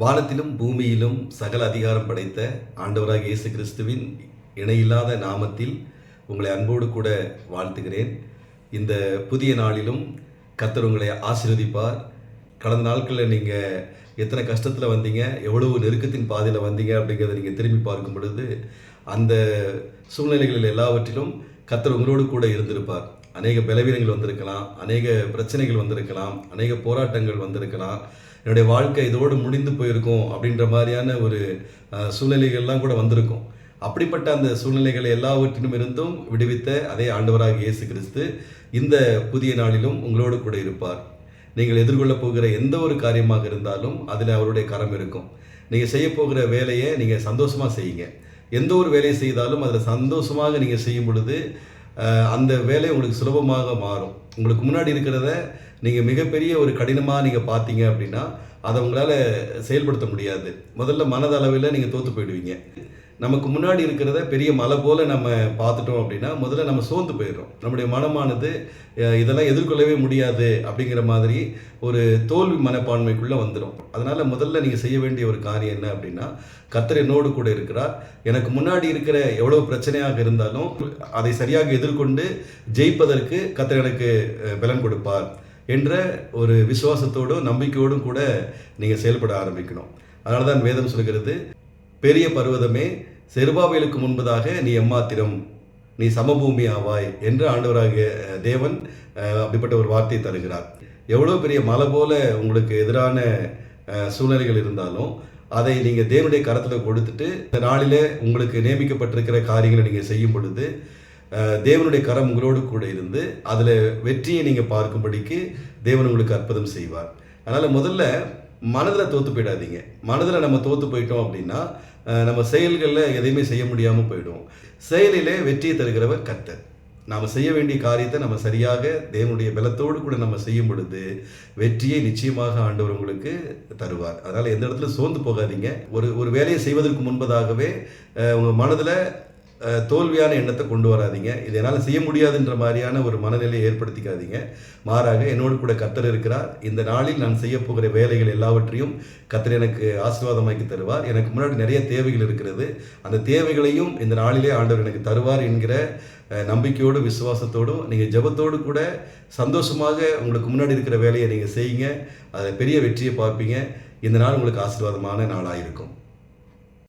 வானத்திலும் பூமியிலும் சகல அதிகாரம் படைத்த ஆண்டவராக இயேசு கிறிஸ்துவின் இணையில்லாத நாமத்தில் உங்களை அன்போடு கூட வாழ்த்துகிறேன். இந்த புதிய நாளிலும் கர்த்தர் உங்களை ஆசீர்வதிப்பார். கடந்த நாட்களில் நீங்கள் எத்தனை கஷ்டத்தில் வந்தீங்க எவ்வளவு நெருக்கத்தின் பாதையில் வந்தீங்க அப்படிங்கிறத நீங்கள் திரும்பி பார்க்கும் பொழுது அந்த சூழ்நிலைகளில் எல்லாவற்றிலும் கத்தர் உங்களோடு கூட இருந்திருப்பார். அநேக பலவீனங்கள் வந்திருக்கலாம் அநேக பிரச்சனைகள் வந்திருக்கலாம் அநேக போராட்டங்கள் வந்திருக்கலாம். என்னுடைய வாழ்க்கை இதோடு முடிந்து போயிருக்கும் அப்படின்ற மாதிரியான ஒரு சூழ்நிலைகள்லாம் கூட வந்திருக்கும். அப்படிப்பட்ட அந்த சூழ்நிலைகளை எல்லாவற்றிலும் இருந்தும் விடுவித்த அதே ஆண்டவராக இயேசு கிறிஸ்து இந்த புதிய நாளிலும் உங்களோடு கூட இருப்பார். நீங்கள் எதிர்கொள்ளப் போகிற எந்த ஒரு காரியமாக இருந்தாலும் அதில் அவருடைய கரம் இருக்கும். நீங்கள் செய்ய போகிற வேலையை நீங்கள் சந்தோஷமாக செய்யுங்க. எந்த ஒரு வேலையை செய்தாலும் அதில் சந்தோஷமாக நீங்கள் செய்யும் பொழுது அந்த வேலை உங்களுக்கு சுலபமாக மாறும். உங்களுக்கு முன்னாடி இருக்கிறத நீங்கள் மிகப்பெரிய ஒரு கடினமாக நீங்கள் பார்த்தீங்க அப்படின்னா அதை உங்களால் செயல்படுத்த முடியாது. முதல்ல மனதளவில் நீங்கள் தோற்று போயிடுவீங்க. நமக்கு முன்னாடி இருக்கிறத பெரிய மலை போல் நம்ம பார்த்துட்டோம் அப்படின்னா முதல்ல நம்ம சோர்ந்து போயிடுறோம். நம்முடைய மனமானது இதெல்லாம் எதிர்கொள்ளவே முடியாது அப்படிங்கிற மாதிரி ஒரு தோல்வி மனப்பான்மைக்குள்ளே வந்துடும் அதனால் முதல்ல நீங்கள் செய்ய வேண்டிய ஒரு காரியம் என்ன அப்படின்னா கத்தர் என்னோடு கூட இருக்கிறார். எனக்கு முன்னாடி இருக்கிற எவ்வளோ பிரச்சனையாக இருந்தாலும் அதை சரியாக எதிர்கொண்டு ஜெயிப்பதற்கு கத்தர் எனக்கு பலன் கொடுப்பார் என்ற ஒரு விசுவாசத்தோடும் நம்பிக்கையோடும் கூட நீங்கள் செயல்பட ஆரம்பிக்கணும். அதனால தான் வேதம் சொல்கிறது பெரிய பர்வதமே செருபாபேலுக்கு முன்பதாக நீ எம்மாத்திரம் நீ சமபூமி ஆவாய் என்று ஆண்டவராகிய தேவன் அப்படிப்பட்ட ஒரு வார்த்தையை தருகிறார். எவ்வளோ பெரிய மலை போல உங்களுக்கு எதிரான சூழ்நிலைகள் இருந்தாலும் அதை நீங்கள் தேவனுடைய கரத்தில் கொடுத்துட்டு இந்த நாளில் உங்களுக்கு நியமிக்கப்பட்டிருக்கிற காரியங்களை நீங்கள் செய்யும் பொழுது தேவனுடைய கரம் உங்களோடு கூட இருந்து அதில் வெற்றியை நீங்கள் பார்க்கும்படிக்கு தேவன் உங்களுக்கு அற்புதம் செய்வார். அதனால் முதல்ல மனதில் தோற்று போயிடாதீங்க. மனதில் நம்ம தோற்று போயிட்டோம் அப்படின்னா நம்ம செயல்களில் எதையுமே செய்ய முடியாமல் போயிடுவோம். செயலிலே வெற்றியை தருகிறவர் கர்த்தர். நாம் செய்ய வேண்டிய காரியத்தை நம்ம சரியாக தேவனுடைய பலத்தோடு கூட நம்ம செய்யும் பொழுது வெற்றியை நிச்சயமாக ஆண்டவர் உங்களுக்கு தருவார். அதனால் எந்த இடத்துல சோர்ந்து போகாதீங்க. ஒரு ஒரு வேலையை செய்வதற்கு முன்பதாகவே உங்கள் மனதில் தோல்வியான எண்ணத்தை கொண்டு வராதீங்க. இது என்னால் செய்ய முடியாதுன்ற மாதிரியான ஒரு மனநிலையை ஏற்படுத்திக்காதீங்க. மாறாக என்னோடு கூட கத்தர் இருக்கிறார். இந்த நாளில் நான் செய்ய போகிற வேலைகள் எல்லாவற்றையும் கத்தர் எனக்கு ஆசீர்வாதமாக்கி தருவார். எனக்கு முன்னாடி நிறைய தேவைகள் இருக்கிறது. அந்த தேவைகளையும் இந்த நாளிலே ஆண்டவர் எனக்கு தருவார் என்கிற நம்பிக்கையோடும் விசுவாசத்தோடும் நீங்கள் ஜபத்தோடு கூட சந்தோஷமாக உங்களுக்கு முன்னாடி இருக்கிற வேலையை நீங்கள் செய்யுங்க. அதை பெரிய வெற்றியை பார்ப்பீங்க. இந்த நாள் உங்களுக்கு ஆசீர்வாதமான நாளாக இருக்கும்